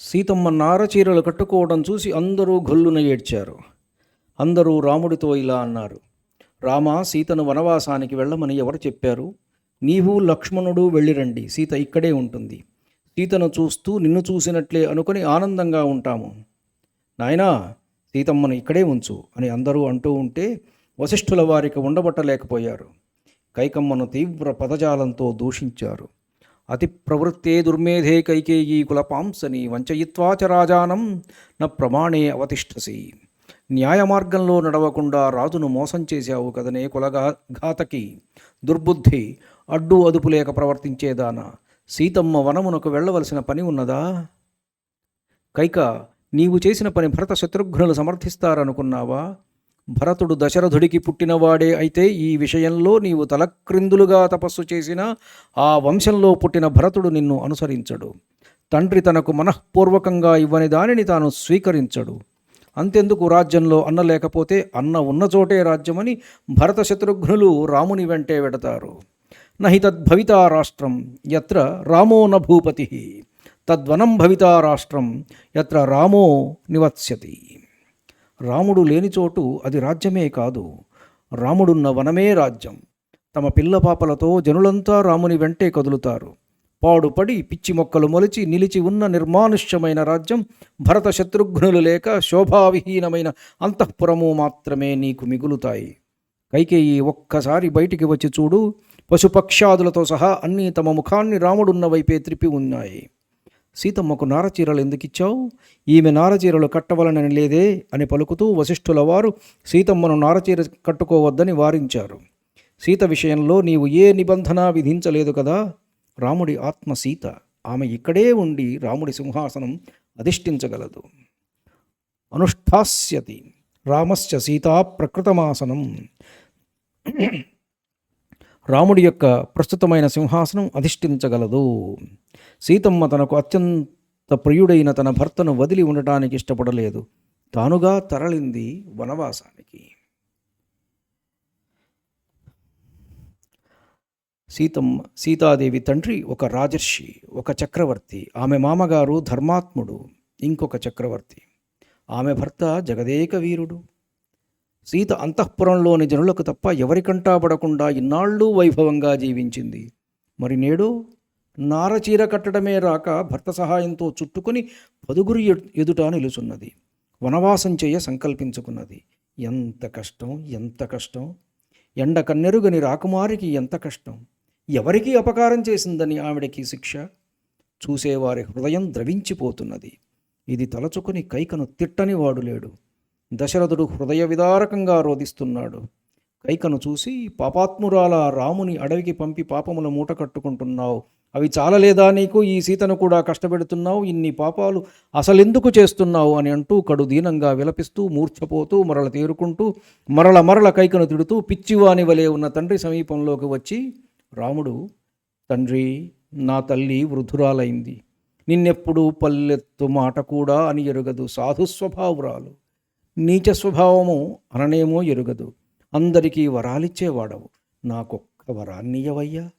సీతమ్మ నారచీరలు కట్టుకోవడం చూసి అందరూ గొల్లున ఏడ్చారు. అందరూ రాముడితో ఇలా అన్నారు రామ సీతను వనవాసానికి వెళ్ళమని ఎవరు చెప్పారు? నీవు లక్ష్మణుడు వెళ్ళిరండి సీత ఇక్కడే ఉంటుంది. సీతను చూస్తూ నిన్ను చూసినట్లే అనుకొని ఆనందంగా ఉంటాము. నాయనా సీతమ్మను ఇక్కడే ఉంచు అని అందరూ అంటూ ఉంటే వశిష్ఠుల వారికి ఉండబట్టలేకపోయారు. కైకమ్మను తీవ్ర పదజాలంతో దూషించారు. అతి ప్రవృత్తే దుర్మేధే కైకేయీ కులపాంసని వంచయిత్వాచ రాజానం న ప్రమాణే అవతిష్టసి న్యాయ మార్గంలో నడవకుండా రాజును మోసం చేశావు కదనే కులగా ఘాతకి. దుర్బుద్ధి అడ్డు అదుపు లేక ప్రవర్తించేదానా? సీతమ్మ వనమునకు వెళ్ళవలసిన పని ఉన్నదా? కైక నీవు చేసిన పని భరత శత్రుఘ్నులు సమర్థిస్తారనుకున్నావా? భరతుడు దశరథుడికి పుట్టినవాడే అయితే ఈ విషయంలో నీవు తలక్రిందులుగా తపస్సు చేసిన ఆ వంశంలో పుట్టిన భరతుడు నిన్ను అనుసరించడు. తండ్రి తనకు మనఃపూర్వకంగా ఇవ్వని దానిని తాను స్వీకరించడు. అంతెందుకు రాజ్యంలో అన్న లేకపోతే అన్న ఉన్న చోటే రాజ్యమని భరత శత్రుఘ్నులు రాముని వెంటే వెడతారు. నహి తద్భవితా రాష్ట్రం ఎత్ర రామో న భూపతి. తద్వనం భవితా రాష్ట్రం ఎత్ర రామో నివత్స్యతి. రాముడు లేని చోటు అది రాజ్యమే కాదు. రాముడున్న వనమే రాజ్యం. తమ పిల్ల పాపలతో జనులంతా రాముని వెంటే కదులుతారు. పాడుపడి పిచ్చి మొక్కలు మొలిచి నిలిచి ఉన్న నిర్మానుష్యమైన రాజ్యం భరత శత్రుఘ్నులు లేక శోభావిహీనమైన అంతఃపురము మాత్రమే నీకు మిగులుతాయి. కైకేయి ఒక్కసారి బయటికి వచ్చి చూడు పశుపక్షాదులతో సహా అన్నీ తమ ముఖాన్ని రాముడున్న వైపే త్రిపి ఉన్నాయి. సీతమ్మకు నారచీరలు ఎందుకిచ్చావు ఈమె నారచీరలు కట్టవలనని లేదే అని పలుకుతూ వశిష్ఠుల వారు సీతమ్మను నారచీర కట్టుకోవద్దని వారించారు. సీత విషయంలో నీవు ఏ నిబంధన విధించలేదు కదా? రాముడి ఆత్మ సీత. ఆమె ఇక్కడే ఉండి రాముడి సింహాసనం అధిష్ఠించగలదు. అనుష్ఠాస్యతి. రామస్య సీతా ప్రకృతమాసనం. రాముడి యొక్క ప్రస్తుతమైన సింహాసనం అధిష్ఠించగలదు. సీతమ్మ తనకు అత్యంత ప్రియుడైన తన భర్తను వదిలి ఉండటానికి ఇష్టపడలేదు. తానుగా తరలింది వనవాసానికి. సీతమ్మ సీతాదేవి తండ్రి ఒక రాజర్షి ఒక చక్రవర్తి. ఆమె మామగారు ధర్మాత్ముడు ఇంకొక చక్రవర్తి. ఆమె భర్త జగదేక వీరుడు సీత అంతఃపురంలోని జనులకు తప్ప ఎవరికంటా పడకుండా ఇన్నాళ్ళు వైభవంగా జీవించింది. మరి నేడు నారచీర కట్టడమే రాక భర్త సహాయంతో చుట్టుకుని పదుగురి ఎదుట నిలుచున్నది. వనవాసం చేయ సంకల్పించుకున్నది. ఎంత కష్టం ఎంత కష్టం. ఎండ కన్నెరుగని రాకుమారికి ఎంత కష్టం. ఎవరికి అపకారం చేసిందని ఆవిడకి శిక్ష. చూసేవారి హృదయం ద్రవించిపోతున్నది. ఇది తలచుకుని కైకను తిట్టని వాడు లేడు. దశరథుడు హృదయ విదారకంగా రోధిస్తున్నాడు. కైకను చూసి పాపాత్మురాల రాముని అడవికి పంపి పాపముల మూట కట్టుకుంటున్నావు. అవి చాలలేదా నీకు? ఈ సీతను కూడా కష్టపెడుతున్నావు. ఇన్ని పాపాలు అసలెందుకు చేస్తున్నావు? అని అంటూ కడు దీనంగా విలపిస్తూ మూర్ఛపోతూ మరల తేరుకుంటూ మరల మరల కైకను తిడుతూ పిచ్చివాని వలె ఉన్న తండ్రి సమీపంలోకి వచ్చి రాముడు తండ్రి నా తల్లి వృధురాలైంది. నిన్నెప్పుడు పల్లెత్తు మాట కూడా అని ఎరుగదు. సాధు స్వభావురాలు. నీచ స్వభావము అననేమో ఎరుగదు. అందరికీ వరాలిచ్చేవాడవు. నాకొక్క వరాన్నియవయ్యా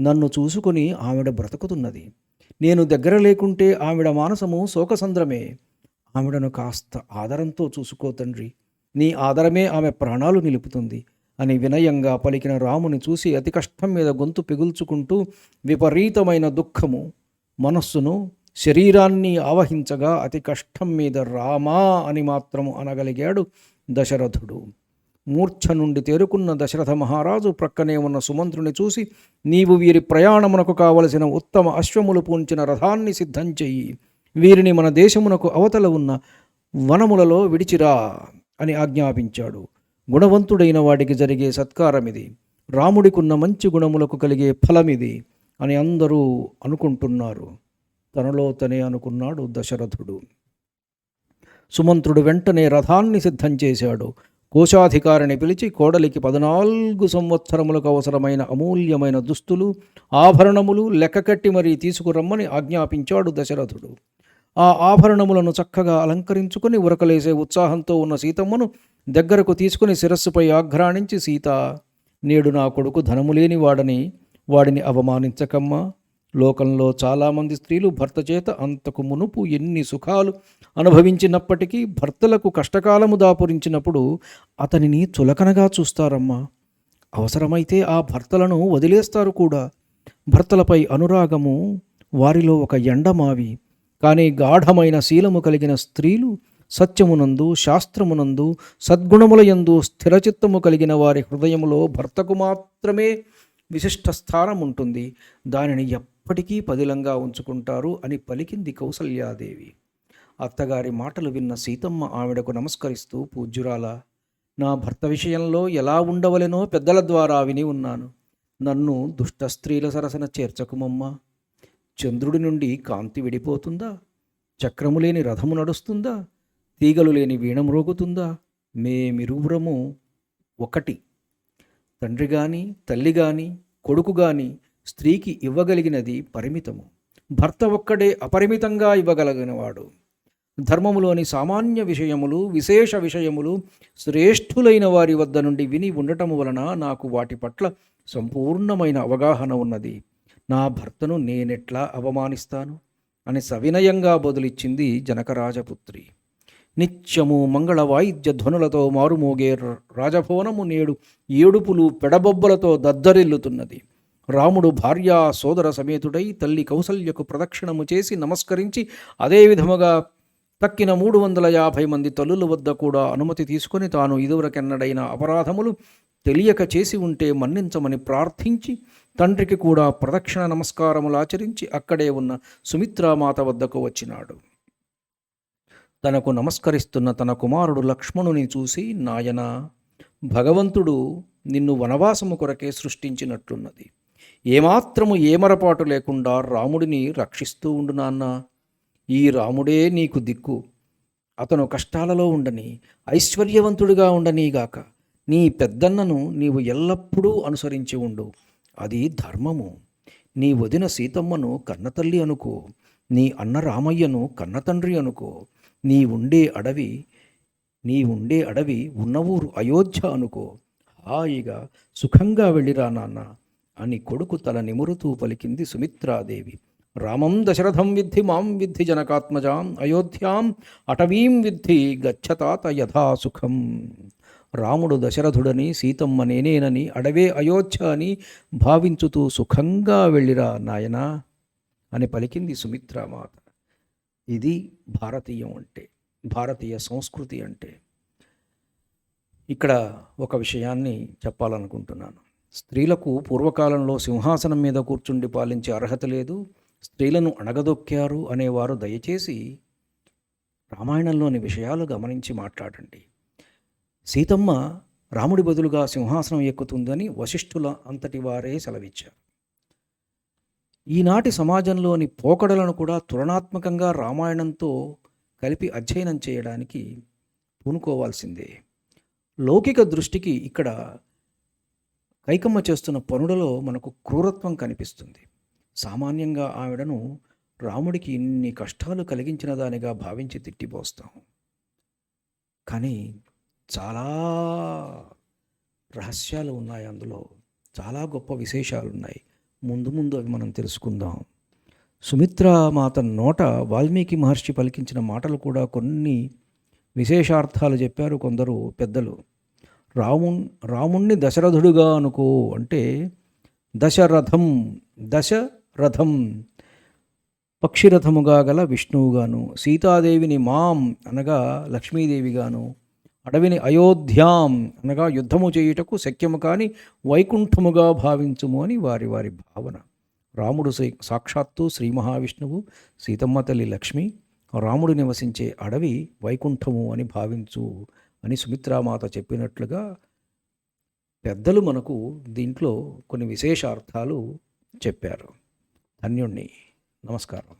నన్ను చూసుకుని ఆవిడ బ్రతుకుతున్నది. నేను దగ్గర లేకుంటే ఆవిడ మానసము శోకసంద్రమే. ఆవిడను కాస్త ఆదరంతో చూసుకో తండ్రి. నీ ఆదరమే ఆమె ప్రాణాలు నిలుపుతుంది అని వినయంగా పలికిన రాముని చూసి అతి కష్టం మీద గొంతు పిగుల్చుకుంటూ విపరీతమైన దుఃఖము మనస్సును శరీరాన్ని ఆవహించగా అతి కష్టం మీద రామా అని మాత్రము అనగలిగాడు దశరథుడు. మూర్ఛ నుండి తేరుకున్న దశరథ మహారాజు ప్రక్కనే ఉన్న సుమంత్రుని చూసి నీవు వీరి ప్రయాణమునకు కావలసిన ఉత్తమ అశ్వములు పూంచిన రథాన్ని సిద్ధం చెయ్యి. వీరిని మన దేశమునకు అవతల ఉన్న వనములలో విడిచిరా అని ఆజ్ఞాపించాడు. గుణవంతుడైన వాడికి జరిగే సత్కారమిది. రాముడికున్న మంచి గుణములకు కలిగే ఫలమిది అని అందరూ అనుకుంటున్నారు. తనలో తనే అనుకున్నాడు దశరథుడు. సుమంత్రుడు వెంటనే రథాన్ని సిద్ధం చేశాడు. కోశాధికారిని పిలిచి కోడలికి పద్నాలుగు సంవత్సరములకు అవసరమైన అమూల్యమైన దుస్తులు ఆభరణములు లెక్కకట్టి మరీ తీసుకురమ్మని ఆజ్ఞాపించాడు దశరథుడు. ఆ ఆభరణములను చక్కగా అలంకరించుకుని ఉరకలేసే ఉత్సాహంతో ఉన్న సీతమ్మను దగ్గరకు తీసుకుని శిరస్సుపై ఆఘ్రాణించి సీత నేడు నా కొడుకు ధనము లేని వాడని వాడిని అవమానించకమ్మా. లోకంలో చాలామంది స్త్రీలు భర్త చేత అంతకు మునుపు ఎన్ని సుఖాలు అనుభవించినప్పటికీ భర్తలకు కష్టకాలము దాపురించినప్పుడు అతనిని చులకనగా చూస్తారమ్మా. అవసరమైతే ఆ భర్తలను వదిలేస్తారు కూడా. భర్తలపై అనురాగము వారిలో ఒక ఎండమావి కానీ గాఢమైన శీలము కలిగిన స్త్రీలు సత్యమునందు శాస్త్రమునందు సద్గుణములయందు స్థిరచిత్తము కలిగిన వారి హృదయములో భర్తకు మాత్రమే విశిష్ట స్థానం ఉంటుంది దానిని ఎప్పటికీ పదిలంగా ఉంచుకుంటారు అని పలికింది కౌసల్యాదేవి. అత్తగారి మాటలు విన్న సీతమ్మ ఆవిడకు నమస్కరిస్తూ పూజ్యురాల నా భర్త విషయంలో ఎలా ఉండవలెనో పెద్దల ద్వారా విని ఉన్నాను. నన్ను దుష్ట స్త్రీల సరసన చేర్చకుమమ్మా. చంద్రుడి నుండి కాంతి విడిపోతుందా? చక్రము లేని రథము నడుస్తుందా? తీగలు లేని వీణం రోగుతుందా? మేమిరువురము ఒకటి. తండ్రి కానీ తల్లి కానీ కొడుకు కానీ స్త్రీకి ఇవ్వగలిగినది పరిమితము. భర్త ఒక్కడే అపరిమితంగా ఇవ్వగలిగినవాడు. ధర్మములోని సామాన్య విషయములు విశేష విషయములు శ్రేష్ఠులైన వారి వద్ద నుండి విని ఉండటము వలన నాకు వాటి పట్ల సంపూర్ణమైన అవగాహన ఉన్నది. నా భర్తను నేనెట్లా అవమానిస్తాను? అని సవినయంగా బదులిచ్చింది జనకరాజపుత్రి. నిత్యము మంగళ వాయిద్య ధ్వనులతో మారుమోగే ర- రాజభవనము నేడు ఏడుపులు పెడబొబ్బలతో దద్దరిల్లుతున్నది. రాముడు భార్యా సోదర సమేతుడై తల్లి కౌసల్యకు ప్రదక్షిణము చేసి నమస్కరించి అదే విధముగా తక్కిన మూడు వందల యాభై మంది తల్లుల వద్ద కూడా అనుమతి తీసుకొని తాను ఇదివరకెన్నడైన అపరాధములు తెలియక చేసి ఉంటే మన్నించమని ప్రార్థించి తండ్రికి కూడా ప్రదక్షిణ నమస్కారములు ఆచరించి అక్కడే ఉన్న సుమిత్రామాత వద్దకు వచ్చినాడు. తనకు నమస్కరిస్తున్న తన కుమారుడు లక్ష్మణుని చూసి నాయన భగవంతుడు నిన్ను వనవాసము కొరకే సృష్టించినట్లున్నది. ఏమాత్రము ఏమరపాటు లేకుండా రాముడిని రక్షిస్తూ ఉండు నాన్న. ఈ రాముడే నీకు దిక్కు. అతను కష్టాలలో ఉండని ఐశ్వర్యవంతుడిగా ఉండనీగాక నీ పెద్దన్నను నీవు ఎల్లప్పుడూ అనుసరించి ఉండు. అది ధర్మము. నీ వదిన సీతమ్మను కన్నతల్లి అనుకో నీ అన్న రామయ్యను కన్నతండ్రి అనుకో నీ ఉండే అడవి నీ ఉండే అడవి ఉన్న ఊరు అయోధ్య అనుకో. హాయిగా సుఖంగా వెళ్ళిరా నాన్న. అని కొడుకు తల నిమురుతూ పలికింది సుమిత్రాదేవి. రామం దశరథం విద్ధి మాం విద్ధి జనకాత్మజాం అయోధ్యాం అటవీం విద్ధి గచ్చతాత యథాసుఖం రాముడు దశరథుడని సీతమ్మ నేనేనని అడవే అయోధ్య అని భావించుతూ సుఖంగా వెళ్ళిరా నాయనా అని పలికింది సుమిత్రామాత. ఇది భారతీయం అంటే భారతీయ సంస్కృతి అంటే. ఇక్కడ ఒక విషయాన్ని చెప్పాలనుకుంటున్నాను. స్త్రీలకు పూర్వకాలంలో సింహాసనం మీద కూర్చుండి పాలించే అర్హత లేదు. స్త్రీలను అణగదొక్కారు అనేవారు దయచేసి రామాయణంలోని విషయాలు గమనించి మాట్లాడండి. సీతమ్మ రాముడి బదులుగా సింహాసనం ఎక్కుతుందని వశిష్ఠుల అంతటి వారే సెలవిచ్చారు. ఈనాటి సమాజంలోని పోకడలను కూడా తులనాత్మకంగా రామాయణంతో కలిపి అధ్యయనం చేయడానికి పూనుకోవాల్సిందే. లౌకిక దృష్టికి ఇక్కడ కైకమ్మ చేస్తున్న పనులలో మనకు క్రూరత్వం కనిపిస్తుంది. సామాన్యంగా ఆవిడను రాముడికి ఇన్ని కష్టాలు కలిగించిన దానిగా భావించి తిట్టిపోస్తాం. కానీ చాలా రహస్యాలు ఉన్నాయి అందులో. చాలా గొప్ప విశేషాలు ఉన్నాయి ముందు ముందు అవి మనం తెలుసుకుందాం. సుమిత్ర మాత నోట వాల్మీకి మహర్షి పలికించిన మాటలు కూడా కొన్ని విశేషార్థాలు చెప్పారు కొందరు పెద్దలు. రాము రాముణ్ణి దశరథుడుగా అనుకో అంటే దశరథం దశరథం పక్షిరథముగా గల విష్ణువుగాను సీతాదేవిని మాం అనగా లక్ష్మీదేవిగాను అడవిని అయోధ్యాం అనగా యుద్ధము చేయుటకు శక్యము కాని వైకుంఠముగా భావించుము అని వారి వారి భావన. రాముడు సై- సాక్షాత్తు శ్రీ మహావిష్ణువు సీతమ్మ తల్లి లక్ష్మి రాముడు నివసించే అడవి వైకుంఠము అని భావించు అని సుమిత్రామాత చెప్పినట్లుగా పెద్దలు మనకు దీంట్లో కొన్ని విశేషార్థాలు చెప్పారు. ధన్యుణ్ణి. నమస్కారం.